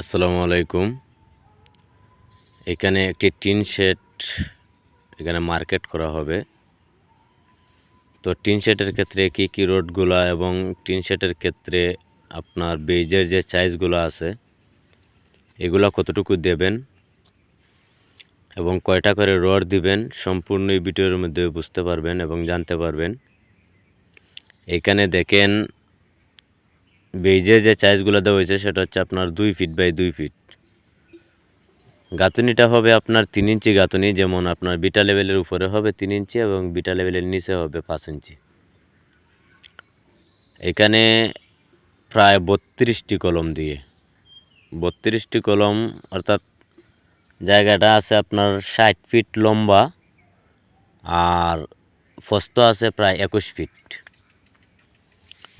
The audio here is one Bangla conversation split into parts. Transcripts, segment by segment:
আসসালামু আলাইকুম। এখানে একটি টিন শেড এখানে মার্কেট করা হবে। তো টিন শেডের ক্ষেত্রে কি কি রোডগুলা এবং টিন শেডের ক্ষেত্রে আপনার বেজের যে চাইজগুলো আছে, এগুলা কতটুকু দেবেন এবং কয়টা করে রড দিবেন সম্পূর্ণ এই ভিডিওর মধ্যে বুঝতে পারবেন এবং জানতে পারবেন। এখানে দেখেন বেজে যে চাইজগুলো দেওয়া হয়েছে, সেটা হচ্ছে আপনার দুই ফিট বাই দুই ফিট গাঁথুনিটা হবে আপনার তিন ইঞ্চি গাঁথুনি, যেমন আপনার বিটা লেভেলের উপরে হবে তিন ইঞ্চি এবং বিটা লেভেলের নিচে হবে পাঁচ ইঞ্চি। এখানে প্রায় বত্রিশটি কলম দিয়ে, বত্রিশটি কলম, অর্থাৎ জায়গাটা আছে আপনার ষাট ফিট লম্বা আর ফস্ত আছে প্রায় একুশ ফিট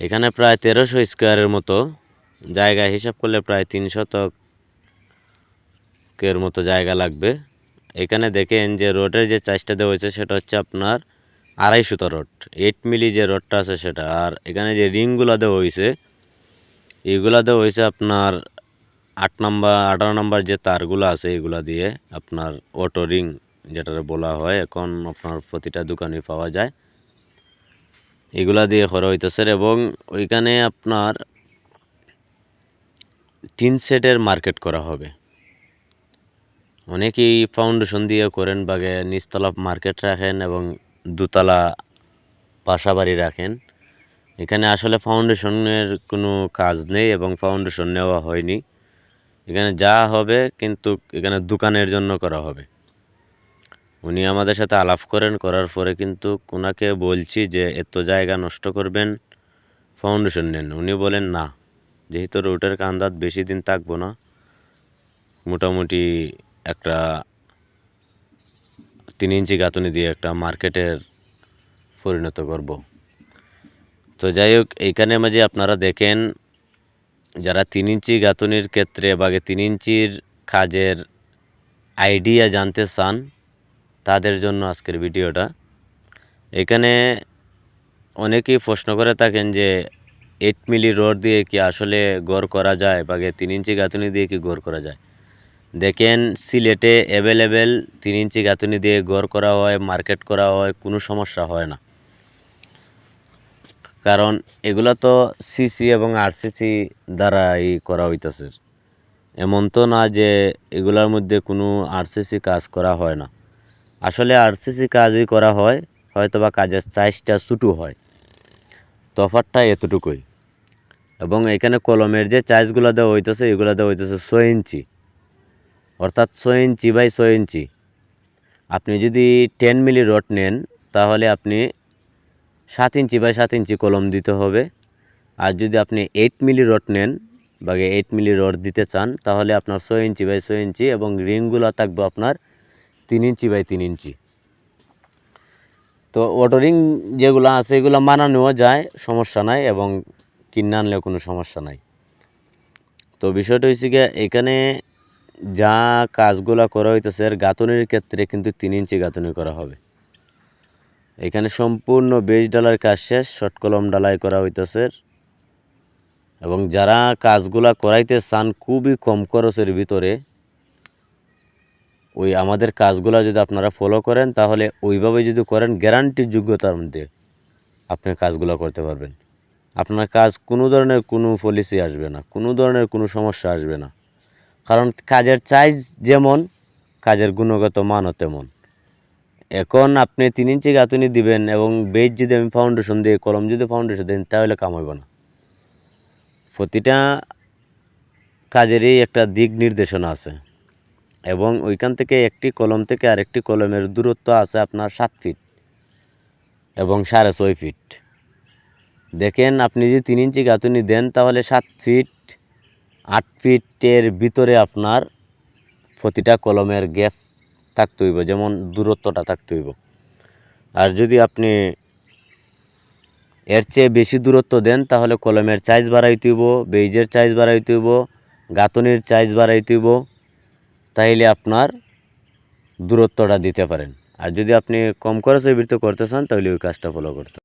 এখানে প্রায় তেরোশো স্কোয়ারের মতো জায়গা, হিসাব করলে প্রায় তিন শতকের মতো জায়গা লাগবে। এখানে দেখেন যে রোডের যে চার্জটা দেওয়া হয়েছে, সেটা হচ্ছে আপনার আড়াই রড। এইট মিলি যে রডটা আছে সেটা। আর এখানে যে রিংগুলো দেওয়া হয়েছে এইগুলা দেওয়া হয়েছে আপনার আট নাম্বার, আঠারো নাম্বার যে তারগুলো আছে, এগুলা দিয়ে আপনার অটো রিং যেটা বলা হয়, এখন আপনার প্রতিটা দোকানে পাওয়া যায়। এগুলা দিয়ে করা হইতেছে এবং ওইখানে আপনার টিন সেটের মার্কেট করা হবে। অনেকেই ফাউন্ডেশন দিয়ে করেন, বাগে নিচতলা মার্কেট রাখেন এবং দুতলা বাসা বাড়ি রাখেন। এখানে আসলে ফাউন্ডেশনের কোনো কাজ নেই এবং ফাউন্ডেশন নেওয়া হয়নি। এখানে যা হবে কিন্তু এখানে দোকানের জন্য করা হবে। উনি আমাদের সাথে আলাপ করেন, করার পরে কিন্তু ওনাকে বলছি যে, এত জায়গা নষ্ট করবেন ফাউন্ডেশন নেন। উনি বলেন, না, যেহেতু রোডের কান্দাত বেশি দিন থাকব না, মোটামুটি একটা তিন ইঞ্চি গাঁথনি দিয়ে একটা মার্কেটের পরিণত করব। তো যাই হোক, এইখানে মাঝে আপনারা দেখেন, যারা তিন ইঞ্চি গাঁথনির ক্ষেত্রে বা তিন ইঞ্চির কাজের আইডিয়া জানতে চান তাদের জন্য আজকের ভিডিওটা। এখানে অনেকেই প্রশ্ন করে থাকেন যে এইট মিলি রড দিয়ে কি আসলে গড় করা যায় বা তিন ইঞ্চি গাঁথুনি দিয়ে কি গড় করা যায়? দেখেন, সিলেটে অ্যাভেলেবেল তিন ইঞ্চি গাঁথুনি দিয়ে গড় করা হয় মার্কেট করা হয়, কোনো সমস্যা হয় না। কারণ এগুলো তো সিসি এবং আরসিসি দ্বারা এই করা হইতেছে। এমন তো না যে এগুলোর মধ্যে কোনো আরসিসি কাজ করা হয় না। আসলে আরসিসি কাজই করা হয় হয়তো বা কাজের সাইজটা ছোটো হয়। তফাতটা এতটুকুই। এবং এখানে কলমের যে চাইজগুলো দেওয়া হইতেছে, এগুলো দেওয়া হইতেছে ছয় ইঞ্চি। অর্থাৎ ছয় ইঞ্চি বাই ছয় ইঞ্চি। আপনি যদি টেন মিলি রড নেন, তাহলে আপনি সাত ইঞ্চি বাই সাত ইঞ্চি কলম দিতে হবে। আর যদি আপনি এইট মিলি রড নেন, বা এইট মিলি রড দিতে চান, তাহলে আপনার ছয় ইঞ্চি বাই ছয় ইঞ্চি এবং রিংগুলো থাকবে আপনার তিন ইঞ্চি বাই তিন ইঞ্চি। তো ওয়াটারিং যেগুলো আছে, এগুলো মানানোও যায়, সমস্যা নাই এবং কিনে আনলেও কোনো সমস্যা নাই। তো বিষয়টা হচ্ছে গিয়ে, এখানে যা কাজগুলো করা হইতেছে এর গাঁথনির ক্ষেত্রে কিন্তু তিন ইঞ্চি গাঁথনি করা হবে। এখানে সম্পূর্ণ বেজ ডালার কাজ শেষ শর্ট কলম ডালাই করা হইতেছে। এবং যারা কাজগুলা করাইতে চান, খুবই কম খরচের ভিতরে ওই আমাদের কাজগুলো যদি আপনারা ফলো করেন, তাহলে ওইভাবে যদি করেন গ্যারান্টির যোগ্যতার মধ্যে আপনি কাজগুলো করতে পারবেন। আপনার কাজ কোনো ধরনের কোনো পলিসি আসবে না, কোনো ধরনের কোনো সমস্যা আসবে না। কারণ কাজের চাইজ যেমন, কাজের গুণগত মানও তেমন। এখন আপনি তিন ইঞ্চি গাঁথুনি দিবেন এবং বেজ যদি আমি ফাউন্ডেশন দিয়ে, কলম যদি ফাউন্ডেশন দেন, তাহলে কামাইব না। প্রতিটা কাজেরই একটা দিক নির্দেশনা আছে। এবং ওইখান থেকে একটি কলম থেকে আরেকটি কলমের দূরত্ব আছে আপনার সাত ফিট এবং সাড়ে ছয় ফিট দেখেন, আপনি যদি তিন ইঞ্চি গাঁথুনি দেন, তাহলে সাত ফিট আট ফিটের ভিতরে আপনার প্রতিটা কলমের গ্যাপ থাকতে হইব, যেমন দূরত্বটা থাকতে হইব। আর যদি আপনি এর চেয়ে বেশি দূরত্ব দেন, তাহলে কলমের চাইজ বাড়াইতে হইব বেইজের চাইজ বাড়াইতে হইব, গাঁথনির চাইজ বাড়াইতে হইব। তাইলে আপনার দূরত্বটা দিতে পারেন। আর যদি আপনি কম খরচের বৃত্ত করতে চান তাহলে ওই কাজটা ফলো করতে